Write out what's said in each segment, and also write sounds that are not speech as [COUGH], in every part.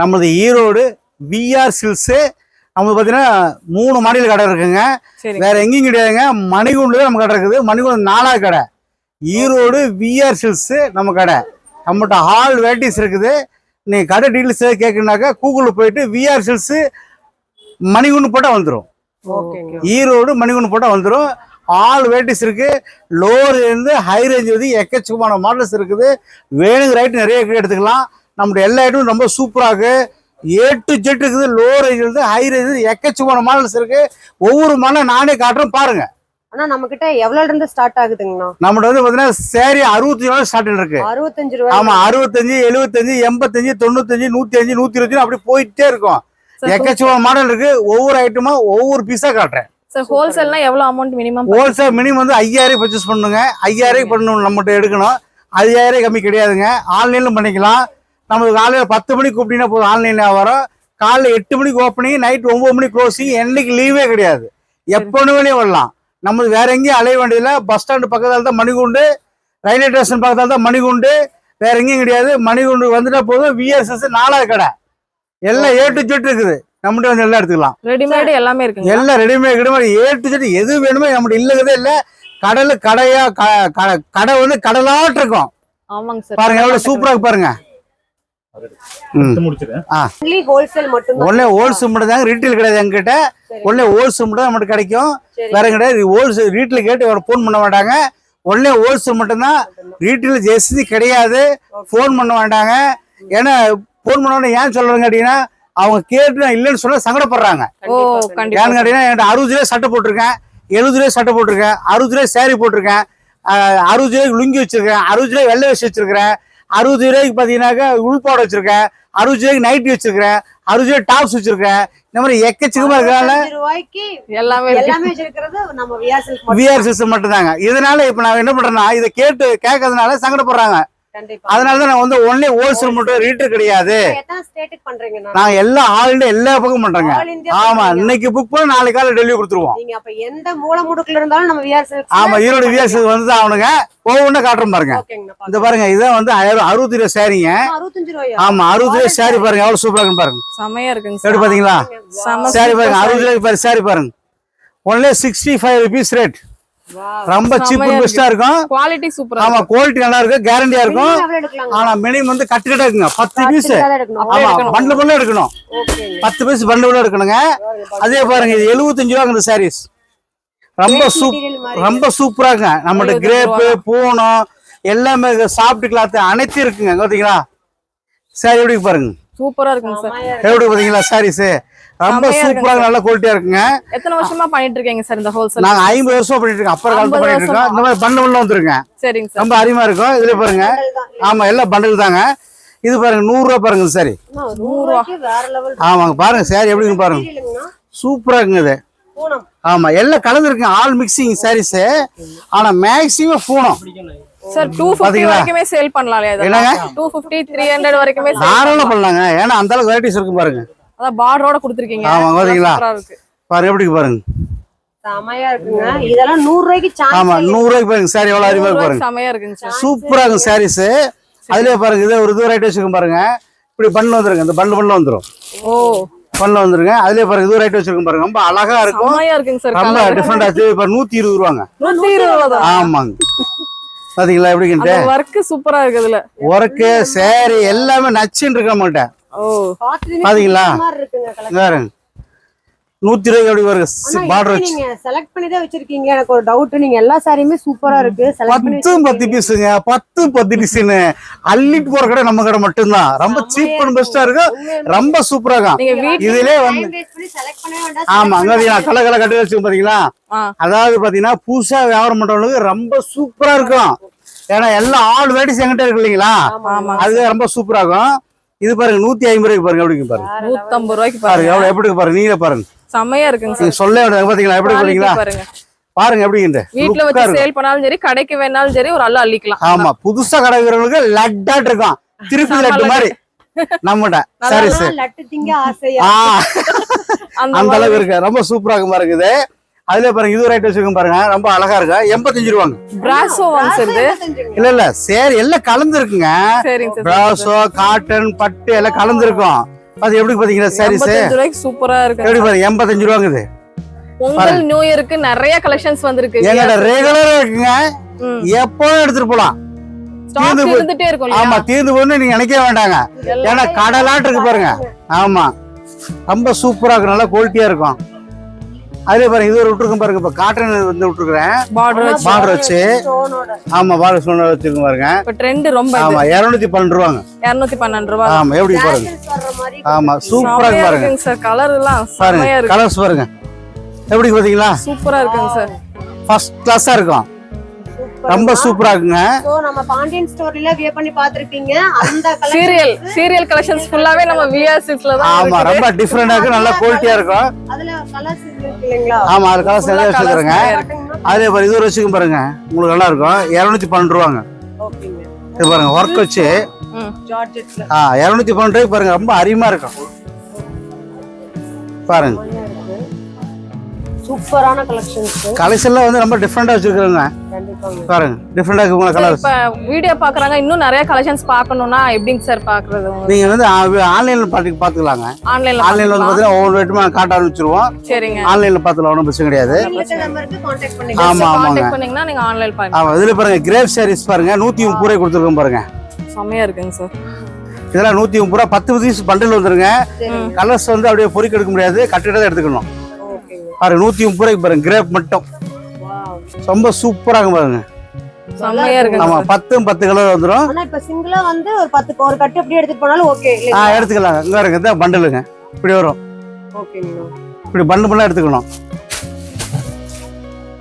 நம்மளது ஈரோடு விஆர் சில்ஸு நம்மளுக்கு பார்த்தீங்கன்னா மூணு மாடியில் கடை இருக்குங்க. வேற எங்கேயும் கிடையாதுங்க. மணிகுண்டுல நம்ம கடை இருக்குது. மணிகுண்டு நாலாவது கடை. ஈரோடு விஆர் சில்ஸு நம்ம கடை. நம்மகிட்ட ஹால் வெரைட்டிஸ் இருக்குது. நீ கடை டீட்டெயில்ஸ் கேட்குனாக்கா கூகுளில் போயிட்டு விஆர் சில்ஸு மணிகுண்டு போட்டால் வந்துடும் ஈரோடு மணிகுண்டு போட்டால் வந்துடும் ஆல் வெரைட்டிஸ் இருக்கு. லோவர் இருந்து ஹை ரேஞ்ச் வந்து எக்கச்சக்கமான மாடல்ஸ் இருக்குது. வேணுங்கிற ஐட்டம் நிறைய எடுத்துக்கலாம். நம்முடைய எல்லா ஐட்டமும் ரொம்ப சூப்பராக ஏ டு ஜெட் இருக்குது லோ ரேஞ்ச் இருந்து ஹை ரேஞ்ச் எக்கச்சக்கமான மாடல்ஸ் இருக்கு. ஒவ்வொரு மாடலும் நானே காட்டுறேன் பாருங்க. ஆனா நம்ம கிட்ட எவ்வளவுல இருந்து ஸ்டார்ட் ஆகுதுங்கண்ணா? நம்மகிட்ட வந்து பார்த்தீங்கன்னா சேரீ அறுபத்தி நாலு ஸ்டார்டிங் இருக்கு. அறுபத்தஞ்சு ரூபாய் ஆமா அறுபத்தஞ்சு எழுபத்தஞ்சு எண்பத்தஞ்சு தொண்ணூத்தஞ்சு நூத்தி அஞ்சு நூத்தி இருபத்தி அப்படி போயிட்டே இருக்கும். எக்கச்சக்கமான மாடல் இருக்கு. ஒவ்வொரு ஐட்டமா ஒவ்வொரு பீஸா காட்டுறேன். சார் ஹோல்சேல்னா எவ்வளவு அமௌண்ட் மினிமம் ஹோல்சேல் மினிமம் வந்து ஐயாயிரம் பர்ச்சேஸ் பண்ணுங்க. ஐயாயிரம் பண்ணணும் நம்மகிட்ட எடுக்கணும். ஐயாயிரம் கம்மி கிடையாதுங்க. ஆன்லைன்லும் பண்ணிக்கலாம். நம்மளுக்கு காலையில் பத்து மணிக்கு கூப்பிட்டீங்கன்னா போதும். ஆன்லைனில் வரும் காலைல எட்டு மணிக்கு ஓப்பனிங் நைட் ஒன்பது மணிக்கு க்ளோசிங் என்னைக்கு லீவே கிடையாது. எப்போ வேலையும் வரலாம். நம்மளுக்கு வேற எங்கேயும் அலைய வேண்டியதில்லை. பஸ் ஸ்டாண்டு பக்கத்தில் தான் மணிகுண்டு ரயில்வே ஸ்டேஷன் பக்கத்தில் தான் மணிகுண்டு வேற எங்கேயும் கிடையாது. மணிகுண்டு வந்துட்டா போதும். விஎஸ்எஸ் நாலாவது கடை. எல்லாம் ஏ டு ஜெட் இருக்குது. நம்மகிட்ட வந்து எல்லாம் எடுத்துக்கலாம். ரெடிமேட் எல்லாமே இருக்குங்க எல்லாம் ரெடிமேட் கிடமே ஏ டு ஜெட் எது வேணுமோ நம்மகிட்ட இல்லைங்கிறதே இல்லை. கடல் கடையா கடை வந்து கடலாட்டு இருக்கும் பாருங்க எவ்வளவு சூப்பரா இருக்கு பாருங்க. ஒன்லி ஹோல்சேல் மட்டும் தாங்க ரீட்டைல் கிடையாது எங்ககிட்ட ஒன்னே ஹோல்சேல் மட்டும் நம்மகிட்ட கிடைக்கும். சரி. வேற கிடையாது. ஹோல்சேல் ரீட்டைல் கேட்டு ஃபோன் பண்ண மாட்டாங்க. ஒன்னே ஹோல்சேல் மட்டும்தான். ரீட்டைல் ஜெஸ்தி கிடையாது. ஃபோன் பண்ண மாட்டாங்க. ஏன்னா ஃபோன் பண்ண ஏன் சொல்றாங்க அப்படின்னா அவங்க கேட்டு இல்லைன்னு சொல்ல சங்கடப்படுறாங்க. ஓ கண்டிப்பா. ஏன்னு கேட்டீங்கன்னா என்கிட்ட அறுபது ரூபாய் சட்டை போட்டிருக்கேன். எழுபது ரூபாய் சட்டை போட்டிருக்கேன். அறுபது ரூபாய் saree போட்டிருக்கேன். அறுபது ரூபாய்க்கு லுங்கி வச்சிருக்கேன். அறுபது ரூபாய் வெள்ளை வச்சு வச்சிருக்கிறேன். அறுபது ரூபாய்க்கு பார்த்தீங்கன்னாக்கா உள்பாடு வச்சிருக்கேன். அறுபது ரூபாய்க்கு நைட்டி வச்சிருக்கிறேன் அறுபது ரூபாய் டாப்ஸ் வச்சிருக்கேன். இந்த மாதிரி எக்கச்சக்கமா இருக்கிறனால எல்லாமே இருக்கு. எல்லாமே வச்சிருக்கிறது நம்ம வியாசல் விஆர் சிஸ்டம் மட்டும்தாங்க. இதனால இப்ப நான் என்ன பண்றேன்னா இதை கேட்டு கேட்கறதுனால சங்கடப்படுறாங்க. கண்டிப்பா. அதனால தான் நான் வந்து ஒன்லி ஹோல்சேல் மட்டும் ரீட்டர் கிடையாது. நான்? எல்லா ஆல் எல்லா பக்கம் பண்றேங்க. ஆமா. இன்னைக்கு புக் பண்ண நாளைக்கு காலை டெலிவரி கொடுத்துருவோம். நீங்க அப்ப எந்த மூல முடுக்குல இருந்தாலும் நம்ம வியாசல் ஆமா ஈரோடு விஆர்சி வந்து அவனுங்க ஒவ்வொன்றும் காட்டுறோம் பாருங்க. இந்த பாருங்க. இதான் வந்து ஆயிரம் அறுபது ரூபாய் சாரிங்க ஆமா அறுபது ரூபாய்? சாரி பாருங்க எவ்வளவு சூப்பரா இருக்குன்னு பாருங்க. செமையா இருக்குங்க எப்படி சார். பாத்தீங்களா? சாரி பாருங்க அறுபது ரூபாய்க்கு சாரி பாருங்க. Only sixty five rupees rate. ரொம்ப சீப் பெஸ்டா இருக்கும். குவாலிட்டி சூப்பரா ஆமா குவாலிட்டி நல்லா இருக்கும். கேரண்டியா இருக்கும் ஆனா மினிமம் வந்து கட்டு கட்டா இருக்குங்க பத்து பீஸ் ஆமா. பண்டில் பண்டில் எடுக்கணும். பத்து பீஸ் பண்டில் எடுக்கணுங்க. அதே பாருங்க இது எழுபத்தஞ்சு ரூபாங்க இந்த சாரீஸ் ரொம்ப சூப் ரொம்ப சூப்பரா இருக்குங்க. நம்மகிட்ட கிரேப்பு பூனம் எல்லாமே சாப்பிட்டு கிளாத் அனைத்தும் இருக்குங்க. இங்க பாத்தீங்களா? சாரி எப்படி இருக்கு பாருங்க. சூப்பரா இருக்குங்க சார் இருக்கு. எப்படி பாத்தீங்களா சாரீஸ் ரொம்ப சூப்பரா நல்ல குவாலிட்டியா இருக்குங்க. எத்தனை வருஷமா பண்ணிட்டு இருக்கீங்க சார் இந்த ஹோல்சேல் நாங்க ஐம்பது வருஷம் பண்ணிட்டு இருக்கோம் அப்புறம் காலத்துல 50 பண்ணிட்டு இருக்கோம். இந்த மாதிரி பண்டல் பண்டல் வந்துருங்க. சரிங்க சார். ரொம்ப அருமையா இருக்கும். இதுல பாருங்க. ஆமா எல்லாம் பண்டல் தாங்க. இது பாருங்க நூறு ரூபா பாருங்க சாரி ஆமாங்க பாருங்க சாரி எப்படி இருக்கு பாருங்க. சூப்பரா இருக்குங்க இது. ஆமா எல்லாம் கலந்துருக்குங்க ஆல் மிக்சிங் சாரீஸ் ஆனா maximum Poonam. Sir two fifty? வரைக்குமே சேல் பண்ணலாம் என்னங்க? டூ ஃபிஃப்டி த்ரீ ஹண்ட்ரட் வரைக்குமே தாராளம் பண்ணலாங்க. ஏன்னா அந்த அளவுக்கு வெரைட்டிஸ் இருக்கு பாருங்க. அதான் பார்டரோட கொடுத்துருக்கீங்க. ஆமா, பாத்தீங்களா? பாருங்க எப்படி இருக்கு பாருங்க. செமையா இருக்குங்க. இதெல்லாம் நூறு ரூபாய்க்கு ஆமா சான்ஸ் நூறு ரூபாய்க்கு பாருங்க சாரி எவ்வளவு அருமையா இருக்கு பாருங்க. செமையா இருக்குங்க சார். சூப்பரா இருக்கும் சாரீஸ். அதுலயே பாருங்க இது ஒரு இது ரைட் வச்சிருக்கோம் பாருங்க. இப்படி பண்ணு வந்துருங்க இந்த பண்ணு பண்ணு வந்துரும். ஓ. பண்ணு வந்துருங்க. அதுலயே பாருங்க இது ரைட் வச்சிருக்கோம் பாருங்க. ரொம்ப அழகா இருக்கும். செமையா இருக்குங்க சார் ரொம்ப டிஃப்ரெண்ட் ஆச்சு இப்ப நூத்தி இருபது ரூபாங்க. நூத்தி இருபது ஆமாங்க. பாத்தீங்களா எப்படின்ட்டு ஒர்க் சூப்பரா இருக்கு இதுல ஒர்க்கு சேரி எல்லாமே நச்சுன்னு இருக்கு பாத்தீங்களா? பாருங்க நூத்தி இருபது எப்படி வருங்க. பார்டர் எப்படி வச்சு. நீங்க செலக்ட் பண்ணி தான் வச்சிருக்கீங்க? எனக்கு ஒரு டவுட் நீங்க எல்லா சாரியுமே சூப்பரா இருக்கு. செலக்ட் பண்ணி பத்து பத்து பீஸுங்க பத்து பத்து டிசைனு அள்ளிட்டு போற கடை நம்ம கடை மட்டும்தான். ரொம்ப சீப் அண்ட் பெஸ்டா இருக்கும் ரொம்ப சூப்பரா இருக்கும். இதுலயே வந்து டைம் வேஸ்ட் பண்ணி செலக்ட் பண்ணவே வேண்டாம். ஆமா அங்க பாத்தீங்களா? கலை கலை கட்டி வச்சு பாத்தீங்களா? அதாவது பாத்தீங்கன்னா புதுசா வியாபாரம் பண்றவங்களுக்கு ரொம்ப சூப்பரா இருக்கும். ஏன்னா எல்லாம் ஆல் வெரைட்டிஸ் எங்கிட்ட இருக்கு இல்லைங்களா? ஆமா அது ரொம்ப சூப்பரா இருக்கும். இது பாருங்க நூத்தி ஐம்பது ரூபாய்க்கு பாருங்க எப்படி இருக்கு பாருங்க நூத்தம்பது ரூபாய்க்கு பாருங்க எவ்வளவு எப்படி பாருங்க நீங்களே பாருங்க. செமையா இருக்குங்க சார். சொல்ல பாத்தீங்களா எப்படி பாத்தீங்களா? பாருங்க. பாருங்க எப்படி இந்த வீட்ல வச்சு சேல் பண்ணாலும் சரி கடைக்கு வேணாலும் சரி ஒரு அள்ள அள்ளிக்கலாம். ஆமா புதுசா கடை வைக்கிறவங்களுக்கு லட்டாட் இருக்கும் திருப்பி லட்டு. மாதிரி. நம்மகிட்ட. ஆசையா? ஆ. அந்த அளவுக்கு இருக்கு. ரொம்ப சூப்பரா இருக்கு பாருங்க இது அதுல பாருங்க இது ரைட் வச்சிருக்கோம் பாருங்க. ரொம்ப அழகா இருக்கு. எண்பத்தஞ்சு ரூபாங்க. பிராசோ இல்ல இல்ல. சேரி எல்லாம் கலந்து இருக்குங்க சரிங்க சார் பிராசோ காட்டன் பட்டு எல்லாம் கலந்து இருக்கும் அது எப்படி பாத்தீங்களா ரூபாய்க்கு சூப்பரா இருக்கு. எப்படி பாருங்க எண்பத்தஞ்சு ரூபாங்குது பொங்கல் நியூ இயருக்கு நிறைய கலெக்ஷன்ஸ் வந்திருக்கு. எங்கட ரெகுலரா இருக்குங்க. ம். எப்போ எடுத்துட்டு போலாம். ஆமா தீர்ந்து போன்னு நீங்க நினைக்கவே வேண்டாங்க. ஏன்னா கடலாட்டு இருக்கு பாருங்க. ஆமா. ரொம்ப சூப்பரா இருக்கும் நல்லா குவாலிட்டியா இருக்கும். அதுல பாருங்க இது ஒரு விட்டுருக்கும் பாருங்க இப்ப காட்டன் வந்து விட்டுருக்கிறேன். பார்டர் வச்சு. ஆமா பார்டர் சொன்ன வச்சிருக்கோம் பாருங்க. இப்ப ட்ரெண்ட் ரொம்ப ஆமா இருநூத்தி பன்னெண்டு ரூபாங்க. இருநூத்தி பன்னெண்டு ரூபாய் ஆமா எப்படி பாருங்க. ஆமா சூப்பரா இருக்கு பாருங்க. சார் கலர் எல்லாம் பாருங்க கலர்ஸ் பாருங்க. எப்படி பாத்தீங்களா? சூப்பரா இருக்குங்க சார் ஃபர்ஸ்ட் கிளாஸா இருக்கும். ரொம்ப சூப்பரா இருக்குங்க. சோ நம்ம பாண்டியன் ஸ்டோர்ல வியர் பண்ணி பாத்திருப்பீங்க அந்த கலர் சீரியல் சீரியல் கலெக்ஷன்ஸ் ஃபுல்லாவே நம்ம விஆர்சிஸ்ல தான் ஆமா. ரொம்ப டிஃப்ரெண்டா இருக்கு நல்லா குவாலிட்டியா இருக்கும். அதுல கலர்ஸ் இருக்கு இல்லைங்களா? ஆமா அது கலர்ஸ் நிறைய இருக்கு. அதே பாரு இது ஒரு வச்சுக்கும் பாருங்க. உங்களுக்கு நல்லா இருக்கும். இருநூத்தி பன்னெண்டு ரூபாங்க. ஓகேங்க. இது பாருங்க ஒர்க் வச்சு. ஆ இருநூத்தி பன்னெண்டு ரூபாய்க்கு பாருங்க ரொம்ப அருமையா இருக்கும். பாருங்க. சூப்பரான கலெக்ஷன்ஸ் கலெக்ஷன்ல வந்து ரொம்ப டிஃப்ரெண்டா வச்சிருக்கிறோங்க. கண்டிப்பாங்க. பாருங்க டிஃப்ரெண்டா கலர்ஸ் இப்ப வீடியோ பாக்குறாங்க இன்னும் நிறைய கலெக்ஷன்ஸ் பார்க்கணும்னா எப்படிங்க சார் பாக்குறது நீங்க வந்து ஆன்லைன்ல பாத்து பாத்துக்கலாங்க ஆன்லைன்ல ஆன்லைன்ல வந்து பாத்தீங்கன்னா ஒவ்வொரு ரேட்டுமா காட்ட ஆரம்பிச்சிருவோம். சரிங்க. ஆன்லைன்ல பாத்துக்கலாம் ஒன்றும் பிரச்சனை கிடையாது. ஆமா ஆமாங்க. பண்ணீங்கன்னா நீங்க ஆன்லைன் பாருங்க. ஆமா இதுல பாருங்க கிரேப் சாரீஸ் பாருங்க நூத்தி முப்பது ரூபாய் கொடுத்துருக்கோம் பாருங்க. செமையா இருக்குங்க சார். இதெல்லாம் நூத்தி முப்பது ரூபா பத்து பீஸ் பண்டில் வந்துருங்க. கலர்ஸ் வந்து அப்படியே பொறிக்க எடுக்க முடியாது கட்டிட்டு எடுத்துக்கணும். பாருங்க நூத்தி முப்பது ரூபாய்க்கு பாருங்க கிரேப் மட்டும். வாவ் ரொம்ப சூப்பரா பாருங்க. ஆமா பத்தும் பத்து கலர் வந்துரும். ஆனா இப்ப சிங்கிளா வந்து ஒரு பத்து ஒரு கட்டு அப்படியே எடுத்துட்டு போனாலும் ஓகே ஆ இல்லைங்களா எடுத்துக்கலாம் இங்க பாருங்க இதான் பண்டலுங்க இப்படி வரும். இப்படி பண்டு பண்ணலாம் எடுத்துக்கணும்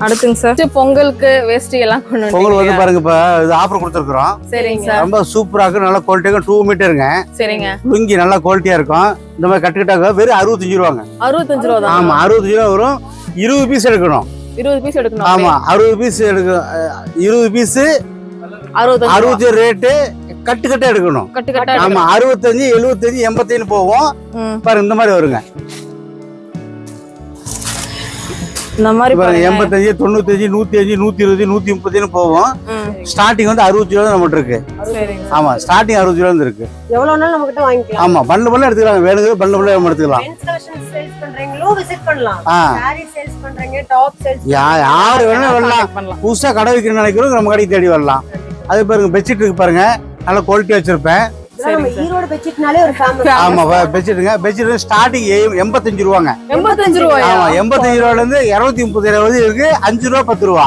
அடுத்துங்க சார். பொங்கலுக்கு வேஷ்டி எல்லாம் கொண்டு பொங்கல் வந்து வந்து பாருங்க இப்ப இது ஆஃபர் கொடுத்துருக்குறோம். சரிங்க. சார். ரொம்ப சூப்பரா இருக்கு நல்ல குவாலிட்டியாக டூ மீட்டருங்க சரிங்க. லுங்கி நல்லா குவாலிட்டியா இருக்கும். இந்த மாதிரி கட்டுக்கிட்டாங்க வெறும் அறுபத்தஞ்சு ரூபாங்க. அறுபத்தஞ்சு ரூபா தான். ஆமா அறுபத்தஞ்சு ரூபா வரும். இருபது பீஸ் எடுக்கணும். இருபது பீஸ் எடுக்கணும். ஆமா அறுபது பீஸ் எடுக்க இருபது பீஸ். அறுபத்தி ரேட்டு கட்டு கட்டா எடுக்கணும். ஆமா. அறுபத்தஞ்சு எழுபத்தஞ்சு எண்பத்தஞ்சு போவோம். பாருங்க இந்த மாதிரி வருங்க. இந்த மாதிரி எண்பத்தஞ்சு தொண்ணூத்தஞ்சு நூத்தி அஞ்சு நூத்தி இருபது நூத்தி முப்பதுன்னு போவோம் ஸ்டார்டிங் வந்து அறுபத்தி ரூபா நம்மகிட்ட இருக்கு ஆமா ஸ்டார்டிங் அறுபது ரூபா இருக்கு. எவ்வளவு நாள் நம்ம கிட்ட வாங்கிக்கலாம். ஆமா பண்டு பண்ணல எடுத்துக்கலாம். வேணுங்க பண்டு பண்ணல நம்ம எடுத்துக்கலாம். யாரு வேணா வரலாம். புதுசா கடை வைக்கணும்னு நினைக்கிறோம் நம்ம கடைக்கு தேடி வரலாம். அது பாருங்க பெட்ஷீட் இருக்கு பாருங்க. நல்ல குவாலிட்டி வச்சிருப்பேன். ஈரோடு பெட்ஷீட்னாலே ஒரு ஃபேமஸ் ஆமா பெட்ஷீட்டுங்க பெட்ஷீட் ஸ்டார்டிங் எண்பத்தஞ்சு ரூபாங்க. எண்பத்தஞ்சு ரூபாயா? ஆமா எண்பத்தஞ்சு ரூபால இருந்து இருநூத்தி முப்பது ரூபா இருக்கு. அஞ்சு ரூபா பத்து ரூபா.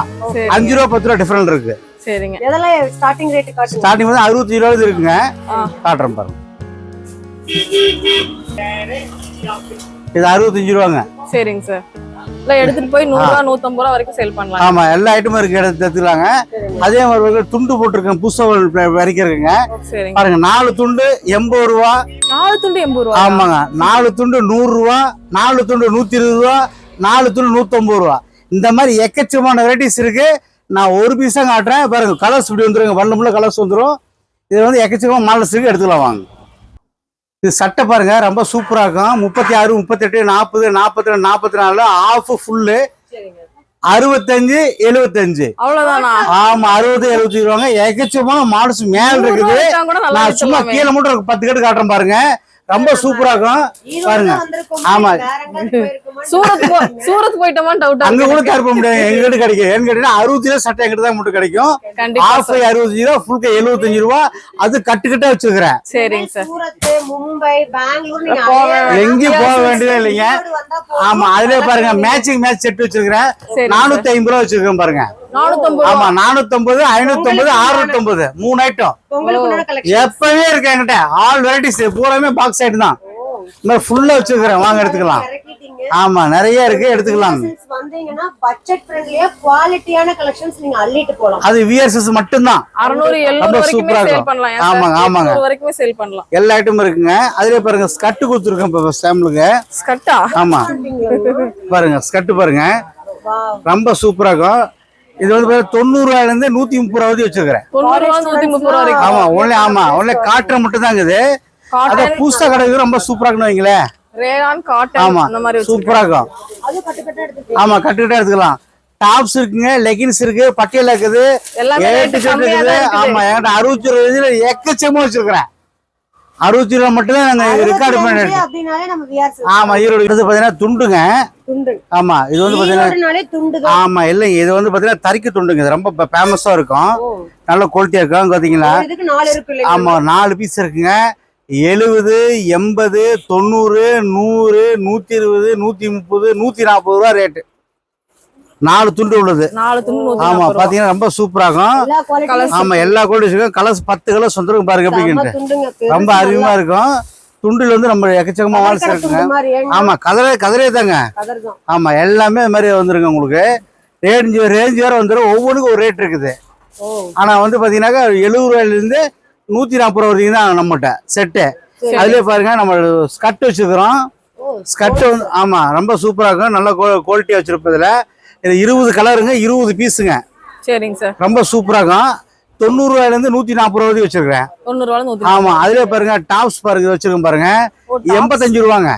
அஞ்சு ரூபா பத்து ரூபா டிஃபரெண்ட் இருக்கு. சரிங்க. ஸ்டார்டிங் ரேட் காட்டுங்க. ஸ்டார்டிங் வந்து அறுபத்தி ரூபா இருக்குங்க. காட்டுறேன் பாருங்க. இது அறுபத்தஞ்சு ரூபாங்க. சரிங்க சார். இல்ல எடுத்துட்டு போய் நூறு ரூபா நூத்தம்பது ரூபா வரைக்கும் சேல் பண்ணலாம். ஆமா எல்லா ஐட்டமும் இருக்கு எடுத்து எடுத்துக்கலாங்க அதே மாதிரி துண்டு போட்டிருக்கேன் புதுசாக வரைக்கும் இருக்குங்க. பாருங்க நாலு துண்டு எண்பது ரூபா. நாலு துண்டு எண்பது ரூபா. ஆமாங்க. நாலு துண்டு நூறு ரூபா நாலு துண்டு நூத்தி இருபது ரூபா நாலு துண்டு நூத்தம்பது ரூபா. இந்த மாதிரி எக்கச்சக்கமான வெரைட்டிஸ் இருக்கு. நான் ஒரு பீஸா காட்டுறேன். பாருங்க கலர்ஸ் இப்படி வந்துருங்க. வண்ணமுள்ள கலர்ஸ் வந்துரும். இது வந்து எக்கச்சக்கமா மாடல்ஸ் இருக்கு எடுத்துக்கலாம் வாங்க. இது சட்டை பாருங்க ரொம்ப சூப்பரா இருக்கும். முப்பத்தி ஆறு முப்பத்தெட்டு நாற்பது நாற்பத்தி ரெண்டு நாற்பத்தி நாலு ஆஃப் ஃபுல்லு அறுபத்தஞ்சு எழுபத்தஞ்சு. அவ்வளவுதானா? ஆமா அறுபது எழுபத்தி ரூபாங்க எக்கச்சக்கமான மாடல்ஸ் மேல இருக்குது. நான் சும்மா. கீழே மட்டும் பத்து கட்டு காட்டுறேன் பாருங்க. ரொம்ப சூப்பரா இருக்கும். பாருங்க. ஆமா. [LAUGHS] சூரத் சூரத் போயிட்டோமா டவுட்டா அங்க கூட தரப்ப முடியாது எங்கிட்ட கிடைக்கும். ஏன்னு கேட்டீங்கன்னா அறுபத்தி ரூபா சட்டை எங்கிட்ட தான் மட்டும் கிடைக்கும். ஆஃப் அறுபத்தஞ்சு ரூபா ஃபுல் எழுபத்தஞ்சு ரூபா. அது கட்டுக்கிட்டே வச்சுக்கிறேன். சரிங்க சார். சூரத் மும்பை பெங்களூர் நீங்க போக அலைய- வேண்டாம். எங்கேயும் போக வேண்டியதே இல்லைங்க. ஆமா அதுலயே பாருங்க மேட்சிங் மேட்ச் செட் வச்சிருக்கிறேன். சரி. நானூத்தி ஐம்பது ரூபா வச்சிருக்கேன் பாருங்க. ஆமா நானூத்தி ஐம்பது ஐநூத்தி அறுநூத்தி மூணு ஐட்டம். எப்பவுமே இருக்கு என்கிட்ட. ஆல் வெரைட்டிஸ் பூராமே பாக்ஸ் ஐட்டம் தான். மாதிரி ஃபுல்லா வச்சிருக்கிறேன் வாங்க எடுத்துக்கலாம். ஆமா நிறைய இருக்கு எடுத்துக்கலாம். Collections வந்தீங்கன்னா பட்ஜெட் ஃப்ரெண்ட்லியா குவாலிட்டியான கலெக்ஷன்ஸ் நீங்க அள்ளிட்டு போலாம். அது விஎஸ்எஸ் மட்டும்தான். ரொம்ப வரைக்குமே சூப்பரா இருக்கும். ஆமாங்க? ஆமாங்க. எட்நூறு வரைக்குமே சேல் பண்ணலாம். எல்லா ஐட்டமும் இருக்குங்க. அதுலயே பாருங்க ஸ்கட்டு கொடுத்துருக்கேன் இப்போ சாம்பிளுக்கு ஸ்கட்டா ஆமா. பாருங்க ஸ்கட்டு பாருங்க. Wow. ரொம்ப சூப்பரா இருக்கும். இது வந்து பாருங்க தொண்ணூறு ரூபாயில இருந்து நூத்தி முப்பது ரூபா வரைக்கும். ஆமா ஒன்லி ஆமா ஒன்லி காட்டுற மட்டும் தான் இருக்குது அத காட்டன் பூசா கடை ரொம்ப சூப்பரா இருக்குன்னு வைங்களேன். காட்டன் ஆமா அந்த மாதிரி சூப்பரா இருக்கும். அது கட்டு கட்டா எடுத்துக்கலாம். ஆமா கட்டுக்கிட்டே எடுத்துக்கலாம். டாப்ஸ் இருக்குங்க லெகின்ஸ் இருக்கு பட்டியல இருக்குது. ஆமா என்கிட்ட அறுபத்தி ஒரு இதுல எக்கச்சக்கமா வச்சிருக்கிறேன். அறுபத்தி ரூபா மட்டும் தான் நாங்க ரெக்கார்டு பண்ணி அப்படின்னாலே நம்ம விஆர்ஸ் ஆமா ஈரோடு இது பாத்தீங்கன்னா துண்டுங்க. துண்டு. ஆமா இது வந்து பாத்தீங்கன்னா ஆமா இல்லைங்க இது வந்து பாத்தீங்கன்னா தறிக்கு துண்டுங்க. இது ரொம்ப ஃபேமஸா இருக்கும். நல்ல குவாலிட்டியா இருக்கும் பாத்தீங்களா? ஆமா நாலு பீஸ் இருக்குங்க. எழுபது எண்பது தொண்ணூறு நூறு நூத்தி இருபது நூத்தி முப்பது நூத்தி நாற்பது ரூபா ரேட்டு நாலு துண்டு உள்ளது. ஆமா. பாத்தீங்கன்னா ரொம்ப சூப்பரா இருக்கும். ஆமா எல்லா குவாலிட்டிஸுக்கும் கலர்ஸ் பத்து கலர்ஸ் வந்துருக்கும் பாருங்க துண்டுங்க ரொம்ப அருமையா இருக்கும். துண்டுல வந்து நம்ம எக்கச்சக்கமா வால்ஸ் இருக்குங்க. ஆமா கதரே கதரே தாங்க. ஆமா எல்லாமே மாதிரி வந்துருங்க உங்களுக்கு. ரேஞ்ச் ரேஞ்ச் வேற வந்துடும் ஒவ்வொன்றுக்கும் ஒரு ரேட் இருக்குது. ஆனா வந்து பாத்தீங்கன்னாக்கா எழுபது ரூபாயில இருந்து நூத்தி நாற்பது ரூபா வரைக்கும் தான் நம்மகிட்ட செட்டு அதுலயே பாருங்க நம்ம ஸ்கட் வச்சிருக்கிறோம். ஓ ஸ்கட் வந்து ஆமா ரொம்ப சூப்பரா இருக்கும். நல்ல குவாலிட்டியா வச்சிருப்பதுல இது இருபது கலருங்க இருபது பீஸுங்க. சரிங்க சார். ரொம்ப சூப்பரா இருக்கும். தொண்ணூறு ரூபாயில இருந்து நூத்தி நாற்பது ரூபா வரைக்கும் வச்சிருக்கிறேன். தொண்ணூறு ரூபாய் நூத்தி ஆமா அதுலயே பாருங்க டாப்ஸ் பாருங்க வச்சிருக்கேன் பாருங்க. எண்பத்தஞ்சு ரூபாங்க.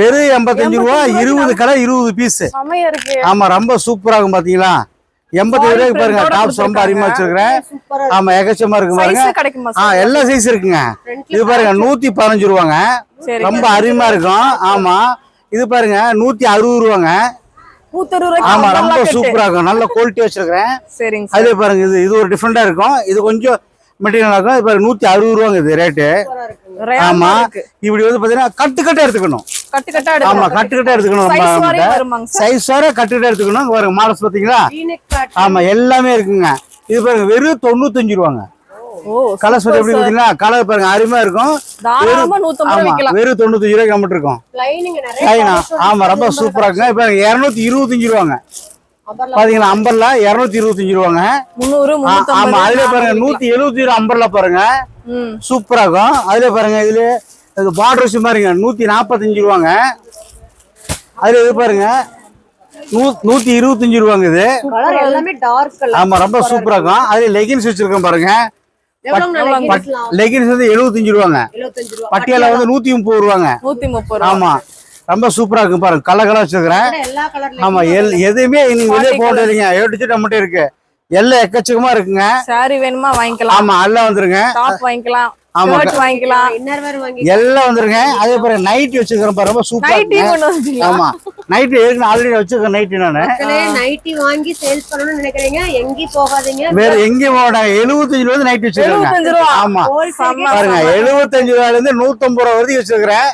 வெறும் எண்பத்தஞ்சு ரூபா இருபது கலர் இருபது பீஸ். செமையா இருக்கு. ஆமா ரொம்ப சூப்பரா இருக்கும் பாத்தீங்களா? எண்பத்தஞ்சு ரூபாய்க்கு பாருங்க டாப்ஸ் ரொம்ப அருமையா வச்சிருக்கிறேன். சூப்பரா ஆமா எக்கச்சக்கமா இருக்கு பாருங்க. ஆ எல்லா சைஸ் இருக்குங்க. இது பாருங்க நூத்தி பதினஞ்சு ரூபாங்க. ரொம்ப அருமையா இருக்கும். ஆமா. இது பாருங்க நூத்தி அறுபது ரூபாங்க. அறுபது ஆமா ரொம்ப. சூப்பரா இருக்கும். நல்ல குவாலிட்டி வச்சிருக்கிறேன். சரிங்க அதே பாருங்க இது இது ஒரு டிஃப்ரெண்டா இருக்கும். இது கொஞ்சம் மெட்டீரியல் இருக்கும். பாருங்க நூத்தி அறுபது ரூபாங்க இது ரேட்டு ஆமா. இப்படி வந்து பாத்தீங்கன்னா கட்டு கட்டா எடுத்துக்கணும். ஆமா கட்டு கட்டா எடுத்துக்கணும் சைஸ் வர கட்டு கட்டா எடுத்துக்கணும். பாருங்க மாடல்ஸ் பாத்தீங்களா? ஆமா எல்லாமே இருக்குங்க. இது பாருங்க வெறும் தொண்ணூத்தஞ்சு ரூபாங்க. ஓ கலர்ஸ் வந்து எப்படி பாத்தீங்கன்னா கலர் பாருங்க அருமையா இருக்கும். வெறும் தொண்ணூத்தஞ்சு ரூபாய்க்கு நம்மட்டு இருக்கும். ஆமா ரொம்ப சூப்பரா இருக்குங்க. இப்ப இருநூத்தி இருபத்தஞ்சு ரூபாங்க. பாத்தீங்களா அம்பர்லா இருநூத்தி இருபத்தஞ்சு ரூபாங்க. ஆமா அதுல பாருங்க நூத்தி எழுபத்தி ஏழு அம்பர்லா பாருங்க. சூப்பரா இருக்கும். அதுல பாருங்க இதுல இது பார்டர்ஸ் பாருங்க நூத்தி நாற்பத்தஞ்சு ரூபாங்க. அதுல இது பாருங்க நூத்தி இருபத்தஞ்சு ரூபாங்க இது. கலர் கலர் ஆமா ரொம்ப சூப்பரா இருக்கும். அதுல லெகின்ஸ் வச்சிருக்கேன் பாருங்க. லெகின்ஸ் வந்து எழுபத்தஞ்சு ரூபாங்க. பட்டியால வந்து நூத்தி முப்பது ரூபாங்க. நூத்தி முப்பது ஆமா. ரொம்ப சூப்பரா இருக்கும் பாருங்க. கலர் கலர் வச்சிருக்கிறேன். ஆமா எதுவுமே நீங்க வெளியே இல்லைங்க ஏடிச்சு நம்மகிட்ட இருக்கு. எல்லாம் எக்கச்சக்கமா இருக்குங்க. சாரி வேணுமா? வாங்கிக்கலாம். ஆமா எல்லாம் வந்துருங்க. வாங்கிக்கலாம். வாங்கிக்கலாம். எல்லாம் வந்துருங்க அதே பாருங்க நைட்டி வச்சிருக்கிறேன் பாரு ரொம்ப சூப்பரா ஆமா. நைட்டி ஏற்கனவே ஆல்ரெடி வச்சிருக்கேன் நைட்டி நானு. நைட்டி வாங்கி சேல்ஸ் பண்ணணும்னு நினைக்கிறீங்க எங்கேயும் போகாதீங்க. வேற எங்கேயும் போக எழுபத்தஞ்சு ரூபா. நைட்டி ஆமா பாருங்க எழுபத்தஞ்சு ரூபாயில இருந்து நூத்தம்பது ரூபா வரைக்கும் வச்சிருக்கிறேன்.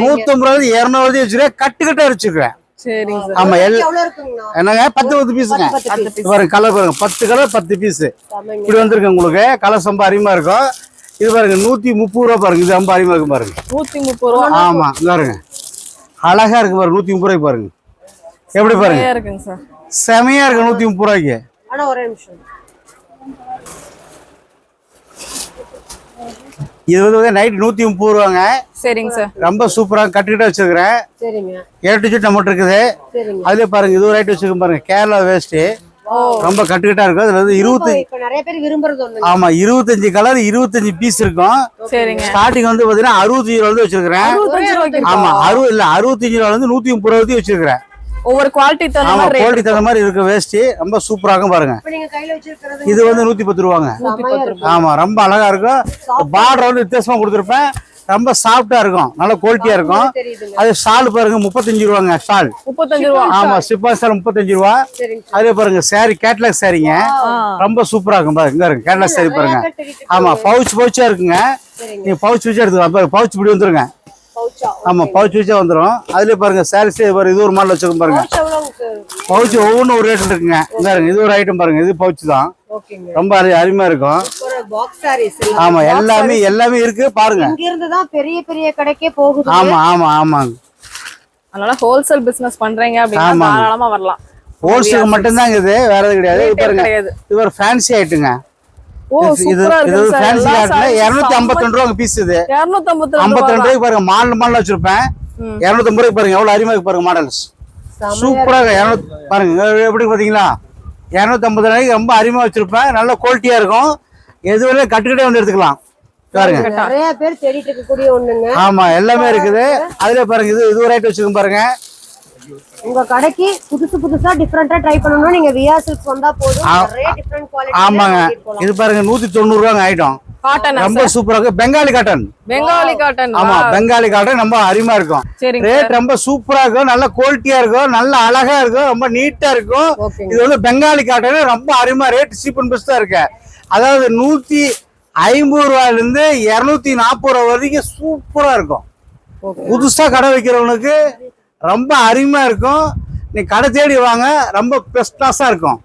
நூத்தம்பது ரூபா இருநூறு வரைக்கும் வச்சிருக்கேன் கட்டு கட்டா வச்சிருக்கிறேன். ஆமா என்னங்க? பத்து பத்து பீஸுங்க. பாருங்க கலர் பாருங்க. பத்து கலர் பத்து பீஸ். இப்படி வந்திருக்கு உங்களுக்கு. கலர் ரொம்ப அருமையா இருக்கும். இது பாருங்க நூத்தி முப்பது ரூபா பாருங்க இது ரொம்ப அருமையா இருக்கும் பாருங்க. நூத்தி முப்பது ரூபா. ஆமா பாருங்க. அழகா இருக்கு பாருங்க நூத்தி முப்பது ரூபாய்க்கு பாருங்க. எப்படி பாருங்க? இருக்குங்க சார். செமையா இருக்கு நூத்தி முப்பது ரூபாய்க்கு. ஆனா ஒரே நிமிஷம். இது வந்து நைட் நூத்தி முப்பது ரூபாங்க. சரிங்க சார். ரொம்ப சூப்பரா கட்டுக்கிட்ட வச்சிருக்கிறேன். சரிங்க. ஏட்டு சீட் நம்மகிட்ட இருக்குது. அதுலயே பாருங்க இது ஒரு ஐட்டம் வச்சிருக்கோம் பாருங்க கேரளா வேஸ்ட் ரொம்ப கட்டுக்கிட்டா இருக்கும். அதுல வந்து இருபத்தி இப்ப நிறைய பேர் விரும்புறது ஒண்ணு ஆமா இருபத்தஞ்சு கலர் இருபத்தஞ்சு பீஸ் இருக்கும். சரிங்க. ஸ்டார்டிங் வந்து பாத்தீங்கன்னா அறுபத்தஞ்சு ரூபா வந்து வச்சிருக்கிறேன். ஆமா அறுபது இல்ல அறுபத்தஞ்சு ரூபால இருந்து நூத்தி முப்பது ரூபா வரைக்கும் வச்சிருக்கிறேன். ஒவ்வொரு குவாலிட்டி தகுந்த ஆமா குவாலிட்டி தகுந்த மாதிரி இருக்க வேஸ்ட் ரொம்ப சூப்பரா இருக்கும் பாருங்க. இப்ப நீங்க கையில வச்சிருக்கிறது இது வந்து நூத்தி பத்து ரூபாங்க. ஆமா ரொம்ப அழகா இருக்கும். பார்டர் வந்து வித்தியாசமா கொடுத்துருப்பேன். ரொம்ப சாஃப்டா இருக்கும். நல்ல குவாலிட்டியா இருக்கும். அது ஷால் பாருங்க முப்பத்தஞ்சு ரூபாங்க ஷால் முப்பத்தஞ்சு ரூபா. ஆமா சிப்பா ஷால் முப்பத்தஞ்சு ரூபா. அதே பாருங்க சாரி கேட்லாக் சாரிங்க. ரொம்ப சூப்பரா இருக்கும் பாருங்க இருக்கு கேட்லாக் சாரி பாருங்க. ஆமா பவுச் பவுச்சா இருக்குங்க. நீங்க பவுச் வச்சா எடுத்துக்கலாம் பவுச் இப்படி வந்துருங்க. ஆமா பவுச் வச்சா வந்துரும். அதுலயே பாருங்க சாரீஸ் பாருங்க இது ஒரு மாடல் வச்சிருக்கோம் பாருங்க. பவுச் எவ்வளவு பவுச் ஒவ்வொன்றும் ஒரு ரேட் இருக்குங்க. பாருங்க இது ஒரு ஐட்டம் பாருங்க இது பவுச் தான். ஓகேங்க. ரொம்ப அரு- அருமையா இருக்கும். ஒரு பாக்ஸ் சாரீஸ் ஆமா எல்லாமே எல்லாமே இருக்கு பாருங்க. இங்க இருந்து தான் பெரிய பெரிய கடைக்கே போகுது. ஆமா ஆமா ஆமாங்க. அதனால ஹோல்சேல் பிசினஸ் பண்றீங்க அப்படின்னா. தாராளமா வரலாம். ஹோல்சேல் மட்டும்தாங்க இது வேற எதுவும் கிடையாது. இது பாருங்க கிடையாது. இது ஒரு ஃபேன்சி ஐட்டுங்க பாருங்க மாடல் மாடல் வச்சிருப்பேன். இருநூத்தி ஐம்பது ரூபாய்க்கு பாருங்க எவ்வளவு அருமையா இருக்கு பாருங்க மாடல்ஸ் சூப்பரா இருக்கு. இருநூத்தி பாருங்க எப்படி பாத்தீங்களா? இருநூத்தி ஐம்பது ரூபாய்க்கு ரொம்ப அருமையா வச்சிருப்பேன். நல்ல குவாலிட்டியா இருக்கும். எது வேணாலும் கட்டுக்கிட்டே வந்து எடுத்துக்கலாம். பாருங்க. நிறைய பேர் தேடிட்டு இருக்கக்கூடிய ஒண்ணுங்க. ஆமா எல்லாமே இருக்குது. அதுல பாருங்க இது இது ஒரு ஐட்டம் வச்சுக்கோங்க பாருங்க. உங்க கடைக்கு புதுசு புதுசா டிஃப்ரெண்டா ட்ரை பண்ணணும்னா நீங்க சில்க்ஸ் வந்தா போதும். ஆ- நிறைய டிஃப்ரெண்ட் ஆமாங்க. குவாலிட்டி இது பாருங்க நூத்தி தொண்ணூறு ரூபாங்க ஐட்டம் காட்டன் ரொம்ப சூப்பரா இருக்கு. பெங்காலி காட்டன் பெங்காலி காட்டன் ஆமா பெங்காலி காட்டன் ரொம்ப அருமையா இருக்கும். ரேட் ரொம்ப சூப்பரா இருக்கும். நல்ல குவாலிட்டியா இருக்கும். நல்ல அழகா இருக்கும். ரொம்ப நீட்டா இருக்கும். இது வந்து பெங்காலி காட்டன் ரொம்ப அருமையா ரேட் சீப் அண்ட் பெஸ்டா இருக்கு. அதாவது நூத்தி ஐம்பது ரூபாயில இருந்து இருநூத்தி நாற்பது ரூபா வரைக்கும் சூப்பரா இருக்கும். புதுசா கடை வைக்கிறவனுக்கு ரொம்ப அருமையா இருக்கும். நீ கடை தேடி வாங்க ரொம்ப பெஸ்ட் இருக்கும்.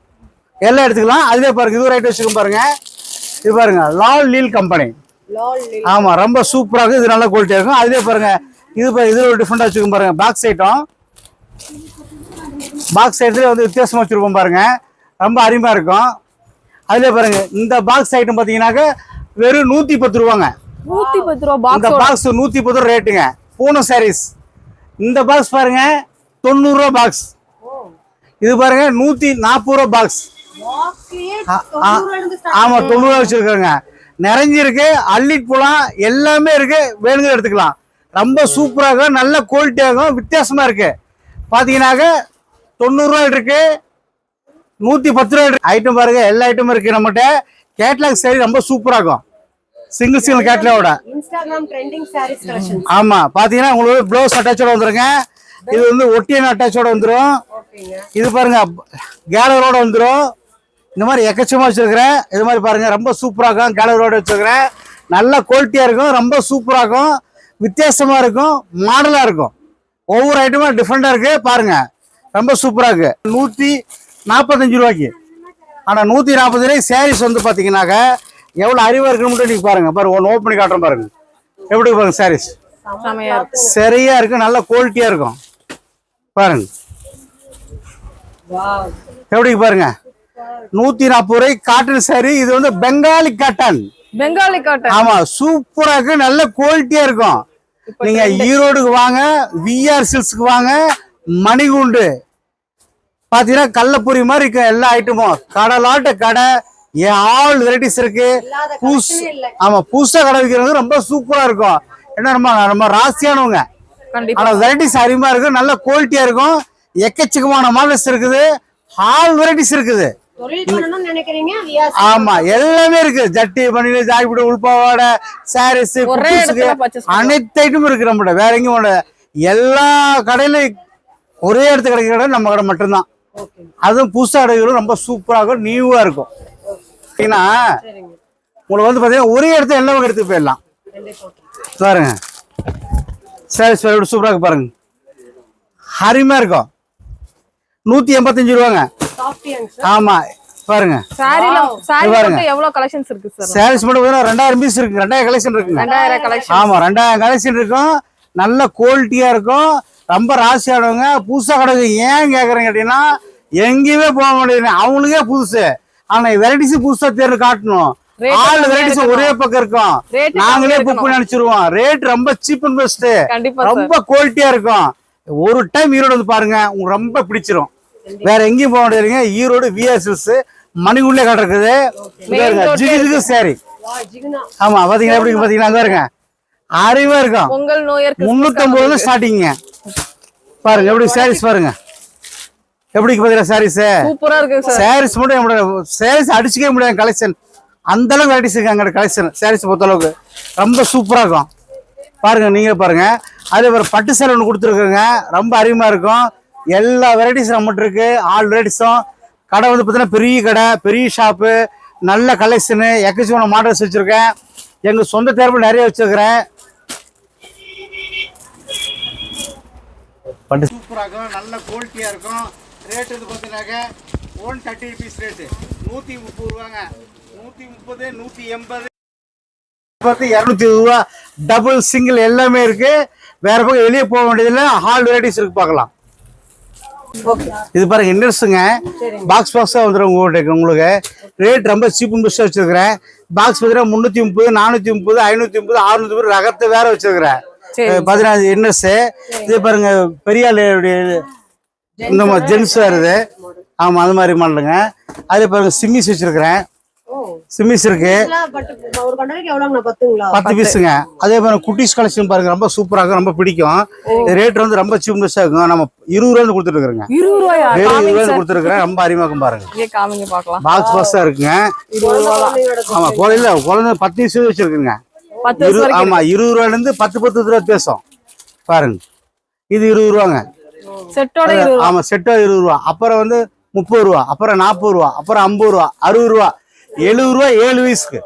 எல்லாம் எடுத்துக்கலாம். அதுலயே பாருங்க இது ரைட் வச்சுக்கோங்க பாருங்க. இது பாருங்க லால் லீல் கம்பெனி லால் ஆமா ரொம்ப சூப்பரா இருக்கு இது நல்ல குவாலிட்டியா இருக்கும். அதுலயே பாருங்க இது பாருங்க இது ஒரு டிஃப்ரெண்டா வச்சுக்கோங்க பாருங்க பாக்ஸ் ஐட்டம் பாக்ஸ் ஐட்டத்துல வந்து வித்தியாசமா வச்சிருப்போம் பாருங்க. ரொம்ப அருமையா இருக்கும். அதுலயே பாருங்க இந்த பாக்ஸ் ஐட்டம் பாத்தீங்கன்னாக்க வெறும் நூத்தி பத்து ரூபாங்க. நூத்தி பத்து ரூபா இந்த பாக்ஸ் நூத்தி பத்து ரூபா ரேட்டுங்க பூனம் சாரீஸ் இந்த பாக்ஸ் பாருங்க தொண்ணூறு ரூபா பாக்ஸ் இது பாருங்க நூத்தி நாற்பது ரூபா பாக்ஸ் ஆமா தொண்ணூறு ரூபா வச்சிருக்காங்க. நிறைஞ்சிருக்கு அள்ளிட்டு போலாம். எல்லாமே இருக்கு. வேணுங்க எடுத்துக்கலாம். ரொம்ப சூப்பரா இருக்கும். நல்ல குவாலிட்டியா இருக்கும். வித்தியாசமா இருக்கு. பாத்தீங்கன்னாக்க தொண்ணூறு ரூபா இருக்கு. நூத்தி பத்து ரூபா ஐட்டம் பாருங்க எல்லா ஐட்டமும் இருக்கு நம்மகிட்ட. கேட்லாக் சரி ரொம்ப சூப்பரா இருக்கும். சிங்கிள் சிங்கிள் கேட்லாகோட இன்ஸ்டாகிராம் ட்ரெண்டிங் சாரீஸ் கலெக்ஷன் ஆமா பாத்தீங்கன்னா உங்களுக்கு ப்ளவுஸ் அட்டாச்சோட வந்துருங்க. இது வந்து ஒட்டியன் அட்டாச்சோட வந்துரும். இது பாருங்க கேலரோட வந்துரும். இந்த மாதிரி எக்கச்சமா வச்சிருக்கிறேன். இது மாதிரி பாருங்க ரொம்ப சூப்பரா இருக்கும். கேலரோட வச்சிருக்கிறேன். நல்ல குவாலிட்டியா இருக்கும். ரொம்ப சூப்பரா இருக்கும். வித்தியாசமா இருக்கும். மாடலா இருக்கும். ஒவ்வொரு ஐட்டமும் டிஃப்ரெண்டா இருக்கு. பாருங்க ரொம்ப சூப்பரா இருக்கு. நூத்தி நாற்பத்தஞ்சு ரூபாய்க்கு. ஆனா நூத்தி நாற்பது ரூபாய்க்கு சாரீஸ் வந்து பாத்தீங்கன்னாக்க எவ்வளவு அறிவா இருக்குன்னு நீங்க பாருங்க. பாருங்க ஒன்று ஓப்பன் பண்ணி காட்டுறேன் பாருங்க. எப்படி பாருங்க சாரீஸ் சரியா இருக்கு நல்ல குவாலிட்டியா இருக்கும். பாருங்க. எப்படி பாருங்க? நூத்தி நாற்பது ரூபாய் காட்டன் saree இது வந்து பெங்காலி காட்டன் பெங்காலி காட்டன் ஆமா சூப்பரா இருக்கு நல்ல குவாலிட்டியா இருக்கும். நீங்க ஈரோடுக்கு வாங்க விஆர் சில்க்ஸ்க்கு வாங்க மணிகுண்டு. பாத்தீங்கன்னா கள்ளப்பொரி மாதிரி இருக்கும் எல்லா ஐட்டமும் கடலாட்ட கடை ஆல் வெரைட்டிஸ் இருக்கு. புதுசு ஆமா புதுசா கடை வைக்கிறது ரொம்ப சூப்பரா இருக்கும். என்ன நம்ம நம்ம ராசியானவங்க. கண்டிப்பா. ஆனா வெரைட்டிஸ் அருமையா இருக்கும் நல்ல குவாலிட்டியா இருக்கும். எக்கச்சக்கமான மாடல்ஸ் இருக்குது. ஆல் வெரைட்டிஸ் இருக்குது. ஆமா எல்லாமே இருக்கு. ஜட்டி பனியல் ஜாக்கெட் உள்பாவாடை சாரீஸ் அனைத்து ஐட்டமும் இருக்கு நம்மகிட்ட. வேற எங்கேயும் எல்லா கடையிலும் ஒரே இடத்து கிடைக்கிற கடை நம்ம கடை மட்டும்தான். ஓகே அதுவும் புதுசா கடைகளும் ரொம்ப சூப்பரா இருக்கும். நியூவா இருக்கும். ஏன்னா சரிங்க. உங்களுக்கு வந்து பாத்தீங்கன்னா ஒரே இடத்துல எல்லாமே எடுத்து போயிடலாம். கண்டிப்பா பாருங்க. சாரீஸ் எப்படி சூப்பரா இருக்கு பாருங்க. அருமையா இருக்கும். நூத்தி எண்பத்தஞ்சு ரூபாங்க. ஆமா பாருங்க. சாரில சாரி பாருங்க. மட்டும் எவ்வளவு கலெக்ஷன்ஸ் இருக்கு சார் சாரீஸ் மட்டும் பார்த்தீங்கன்னா ரெண்டாயிரம் பீஸ் இருக்கு. ரெண்டாயிரம் கலெக்ஷன் கலெக்ஷன் ஆமா ரெண்டாயிரம் கலெக்ஷன் இருக்கும். நல்ல குவாலிட்டியா இருக்கும். ரொம்ப ராசியானவங்க. புதுசா கிடக்கு ஏன் கேக்குறேன் கேட்டீங்கன்னா எங்கேயுமே போக முடியாது அவங்களுக்கே புதுசு. ஆனா வெரைட்டிஸ் புதுசா தேர்ந்து காட்டணும். ஆள் வெரைட்டிஸ். ஒரே பக்கம் இருக்கும். நாங்களே புக். பண்ணி அனுப்பிச்சிருவோம். ரேட் ரொம்ப சீப் அண்ட் பெஸ்ட் ரொம்ப குவாலிட்டியா இருக்கும். ஒரு டைம் ஈரோடு வந்து பாருங்க உங்களுக்கு ரொம்ப பிடிச்சிரும். வேற எங்கேயும் போக முடியாதுங்க ஈரோடு விஎஸ்எஸ் மணிக்குள்ளே கடை இருக்குது இங்க Main இருங்க road ஜிகு ஜிகு சாரி ஆமா பாத்தீங்கன்னா எப்படி இருக்கு? பாத்தீங்கன்னா அங்க இருங்க அறிவா இருக்கும். முன்னூத்தம்பது ரூபா ஸ்டார்டிங்க பாருங்க எப்படி சாரீஸ் பாருங்க. எப்படி பாத்தீங்கன்னா சாரீஸ் சூப்பரா இருக்கு சார். சாரீஸ் மட்டும் நம்மளோட சாரீஸ் அடிச்சுக்கவே முடியாது கலெக்ஷன் அந்த அளவுக்கு வெரைட்டிஸ் இருக்கு அங்க கலெக்ஷன் சாரீஸ் பொறுத்த அளவுக்கு. ரொம்ப சூப்பரா இருக்கும். பாருங்க நீங்க பாருங்க. அது ஒரு பட்டு சேலை ஒன்று கொடுத்துருக்குங்க. ரொம்ப அருமையா இருக்கும். எல்லா வெரைட்டிஸ் நம்மகிட்ட இருக்கு. ஆல் வெரைட்டிஸும் கடை வந்து பார்த்தீங்கன்னா பெரிய கடை பெரிய ஷாப்பு நல்ல கலெக்ஷனு எக்கச்சக்கமான மாடல்ஸ் வச்சிருக்கேன். எங்க சொந்த தேர்வு நிறைய வச்சிருக்கிறேன். பட்டு சூப்பராக இருக்கும். நல்ல குவாலிட்டியாக இருக்கும். ரேட் வந்து பார்த்தீங்கன்னாக்க ஒன் தேர்ட்டி ருபீஸ் ரேட்டு நூற்றி முப்பது ரூபாங்க. நூற்றி முப்பது நூற்றி எண்பது. பார்த்து இரநூத்தி ரூபா. டபுள் சிங்கிள் எல்லாமே இருக்கு. வேற பக்கம் வெளியே போக வேண்டியதில்லை. ஹால் வெரைட்டிஸ் இருக்கு பார்க்கலாம். இது பாருங்க இன்ட்ரெஸ்ட்டுங்க பாக்ஸ் பாக்ஸாக வந்துடும் உங்கள்கிட்ட உங்களுக்கு. ரேட் ரொம்ப சீப் பெஸ்ட்டாக வச்சிருக்கிறேன். பாக்ஸ் பார்த்தீங்கன்னா முந்நூற்றி முப்பது நானூற்றி முப்பது ஐநூற்றி முப்பது அறுநூத்தி முப்பது ரகத்தை வேற வச்சிருக்கிறேன். சரி பதினாறு இன்ட்ரெஸ்ட் இது பாருங்க பெரிய ஆளுடைய இந்த மாதிரி ஜென்ஸ் வருது ஆமா அது மாதிரி மாடலுங்க. அதே பாருங்க சிம்மிஸ் வச்சிருக்கிறேன். ஓ. சிமிஸ் இருக்கு. பத்து பீஸுங்க. அதே மாதிரி குட்டிஸ் கலெக்ஷன் பாருங்க ரொம்ப சூப்பரா இருக்கும் ரொம்ப பிடிக்கும். ரேட் வந்து ரொம்ப சீப்னஸா இருக்கும். நம்ம இருபது ரூபாய்? கொடுத்துட்டு இருக்கிறோங்க இருபது ரூபாயா கொடுத்துருக்கிறேன் ரொம்ப அறிமுகம் பாருங்க. இங்கே காமிங்க பார்க்கலாம். பாக்ஸ் பாக்ஸா இருக்குங்க. ஆமா குழந்தை குழந்தை பத்து வயசு வச்சிருக்குங்க. ஆமா இருபது ரூபாயில இருந்து பத்து பத்து ரூபா பேசும். பாருங்க. இது இருபது ரூபாங்க. செட்டோட ஆமா செட்டா இருபது ரூபா. அப்புறம் வந்து முப்பது ரூபா அப்புறம் நாற்பது ரூபா அப்புறம் ஐம்பது ரூபா அறுபது ரூபா எழுபது ரூபா ஏழு வயசுக்கு.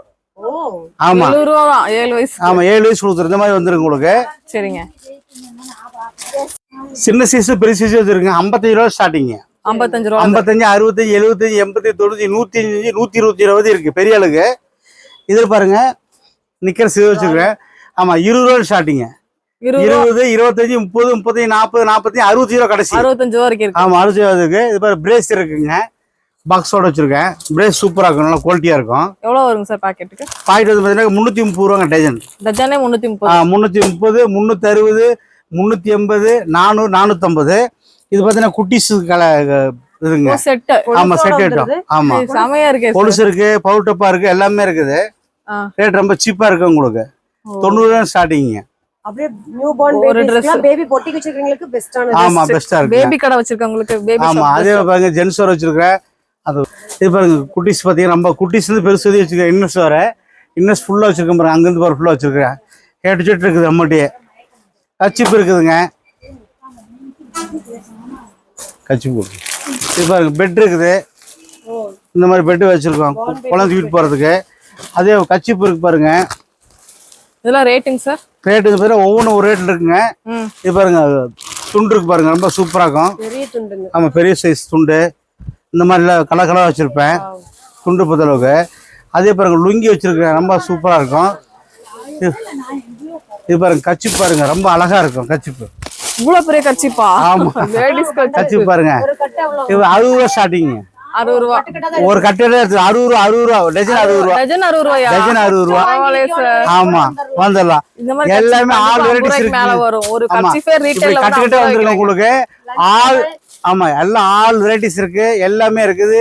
ஆமா. ஏழு வயசு ஆமா ஏழு வயசு கொடுத்துரு இந்த மாதிரி வந்துருக்கு உங்களுக்கு. சரிங்க. சின்ன சைஸ் பெரிய சைஸ் வச்சிருக்கேன். ஐம்பத்தஞ்சு ரூபா ஸ்டார்டிங் ஐம்பத்தஞ்சு ரூபா. ஐம்பத்தஞ்சு அறுபத்தஞ்சு எழுபத்தஞ்சு எண்பத்தி தொண்ணூத்தி நூத்தி அஞ்சு நூத்தி இருபத்தி இருபது இருக்கு. பெரிய ஆளுக்கு. இதில் பாருங்க நிக்கர் சிவ வச்சிருக்கேன். ஆமா இருபது ரூபா ஸ்டார்டிங்க இருபது ரூபா. இருபது இருபத்தஞ்சு முப்பது முப்பத்தஞ்சு நாற்பது நாற்பத்தி அறுபத்தி ரூபா கடைசி. அறுபத்தஞ்சு ரூபா இருக்கு. ஆமா அறுபத்தி ரூபா இருக்கு. இது பாரு பிரேஸ் இருக்குங்க. பாக்ஸோட வச்சிருக்கேன். பிரேஸ் சூப்பரா இருக்கும். நல்லா குவாலிட்டியா இருக்கும். எவ்வளவு வருங்க சார் பாக்கெட்டுக்கு பாக்கெட் வந்து பார்த்தீங்கன்னா முந்நூற்றி முப்பது ரூபாங்க டஜன் டஜனே முன்னூத்தி முப்பது. முந்நூற்றி முப்பது முந்நூற்றி அறுபது முந்நூற்றி எண்பது நானூறு நானூற்றம்பது இது பார்த்தீங்கன்னா குட்டிஸ் கல இதுங்க. ஆமா செட். ஐட்டம் ஆமா. செமையா இருக்கே கொலுசு இருக்கு பவுல் டப்பா இருக்கு எல்லாமே இருக்குது. ரேட் ரொம்ப சீப்பா இருக்கு உங்களுக்கு. தொண்ணூறு ரூபா ஸ்டார்டிங்க அப்படியே நியூ பார்ன் ஒரு dress. பேபிஸ்க்குலாம் பேபி பொட்டிக்கு வச்சிருக்கீங்களுக்கு பெஸ்டான ஆமா பெஸ்டா இருக்கு. பேபி கடை வச்சிருக்கவங்களுக்கு பேபி ஆமா அதே பாருங்க ஜென்ஸ் வர வச்சிருக்கிறேன் அது இது பாருங்க குட்டிஸ் பார்த்தீங்கன்னா நம்ம குட்டிஸ் வந்து பெருசு வந்து வச்சிருக்கேன் இன்னஸ் வர இன்னஸ் ஃபுல்லா வச்சிருக்கேன் பாருங்க அங்கிருந்து பாரு ஃபுல்லா வச்சிருக்கிறேன் கேட்டு செட்டு இருக்குது நம்மகிட்டயே கச்சிப்பு இருக்குதுங்க. கச்சிப்பு இது பாருங்க பெட் இருக்குது. இந்த மாதிரி பெட்டு வச்சிருக்கோம். குழந்தை தூக்கிட்டு போறதுக்கு. அதே கச்சிப்பு இருக்கு பாருங்க. இதெல்லாம் ரேட்டுங்க சார் ரேட்டு பாருங்க ஒவ்வொன்றும் ஒரு ரேட்ல இருக்குங்க. இது பாருங்க துண்டு இருக்கு பாருங்க ரொம்ப சூப்பரா இருக்கும். பெரிய துண்டுங்க. ஆமா பெரிய சைஸ் துண்டு. இந்த மாதிரிலாம் கலர் கலராக வச்சிருப்பேன். துண்டு பொறுத்தளவுக்கு அதே பாருங்க லுங்கி வச்சிருக்கேன் ரொம்ப சூப்பரா இருக்கும். இது- இது பாருங்க கச்சிப்பு பாருங்க ரொம்ப அழகா இருக்கும் கச்சிப்பு. இவ்வளவு பெரிய கச்சிப்பு? பாருங்க. ஒரு கட்டை எவ்வளவு இது அறுபது ரூபா ஸ்டார்டிங் அறுபது ரூபா. ஒரு கட்டையில அறுபது ரூபா அறுபது ரூபா டஜன் அறுபது ரூபா. டஜன் அறுபது ரூபாயா? டஜன் அறுபது ரூபா. ஆமா வந்துடலாம். எல்லாமே ஆல் ஐம்பது வெரைட்டிஸ் மேல வரும். ஒரு ஆமா. கட்சி பேர் இப்படி ரீட்டைல் கட்டு கட்டு வந்துருங்க உங்களுக்கு. ஆல் ஆமா எல்லாம் ஆல் வெரைட்டிஸ் இருக்கு. எல்லாமே இருக்குது.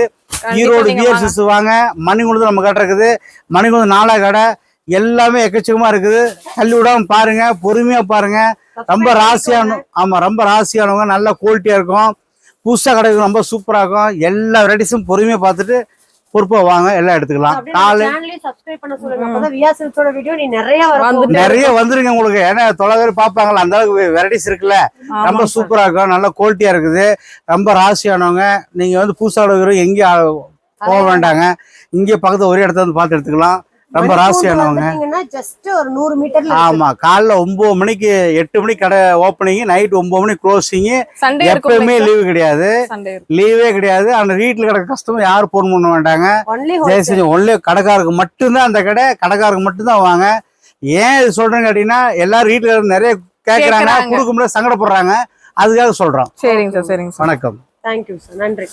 ஈரோடு பிஎஸ்எஸ் வாங்க. மணிகுண்டு நம்ம கடை இருக்குது. மணிகுண்டு நாலா கடை. எல்லாமே எக்கச்சக்கமா இருக்குது. தள்ளி விடாம பாருங்க. பொறுமையா பாருங்க. ரொம்ப ராசியான ஆமா ரொம்ப ராசியானவங்க. நல்ல குவாலிட்டியா இருக்கும். புதுசா கிடைக்கும் ரொம்ப சூப்பரா இருக்கும். எல்லா வெரைட்டிஸும் பொறுமையா பார்த்துட்டு பொறுப்பா வாங்க எல்லாம் எடுத்துக்கலாம். நாலு சேனலையும் சப்ஸ்கிரைப் பண்ண சொல்லுங்க. அப்பதான் வியா சில்க்ஸோட வீடியோ நீ நிறைய வந்துருங்க உங்களுக்கு. ஏன்னா தொலை பேர் பார்ப்பாங்களா அந்த அளவுக்கு வெரைட்டிஸ் இருக்குல்ல. ரொம்ப சூப்பரா இருக்கும். நல்ல குவாலிட்டியா இருக்குது. ரொம்ப ராசியானவங்க நீங்க வந்து புதுசா எடுக்கிறோம் எங்கேயும் போக வேண்டாங்க. இங்கே பக்கத்துல ஒரே இடத்துல வந்து பார்த்து எடுத்துக்கலாம். ரொம்ப ராசியானவங்க ஜஸ்ட் ஒரு நூறு மீட்டர்ல ஆமா காலைல ஒன்பது மணிக்கு எட்டு மணிக்கு கடை ஓப்பனிங் நைட் ஒன்பது மணிக்கு க்ளோசிங் இருக்கும் லீவு கிடையாது. சண்டே லீவே கிடையாது. அந்த வீட்டுல கிடக்க கஸ்டமர் யாரும் போன் பண்ண மாட்டாங்க. ஒன்லி ஜெயசரி ஒன்லி கடைக்காருக்கு மட்டும்தான் அந்த கடை கடைக்காருக்கு மட்டும்தான் வாங்க. ஏன் இது சொல்றேன்னு கேட்டீங்கன்னா எல்லாரும் வீட்டுல நிறைய கேக்குறாங்க கேக்குறாங்க. கொடுக்க முடியாது சங்கடப்படுறாங்க. அதுக்காக சொல்றோம். சரிங்க சார் சரிங்க சார் வணக்கம். தேங்க்யூ சார் நன்றி.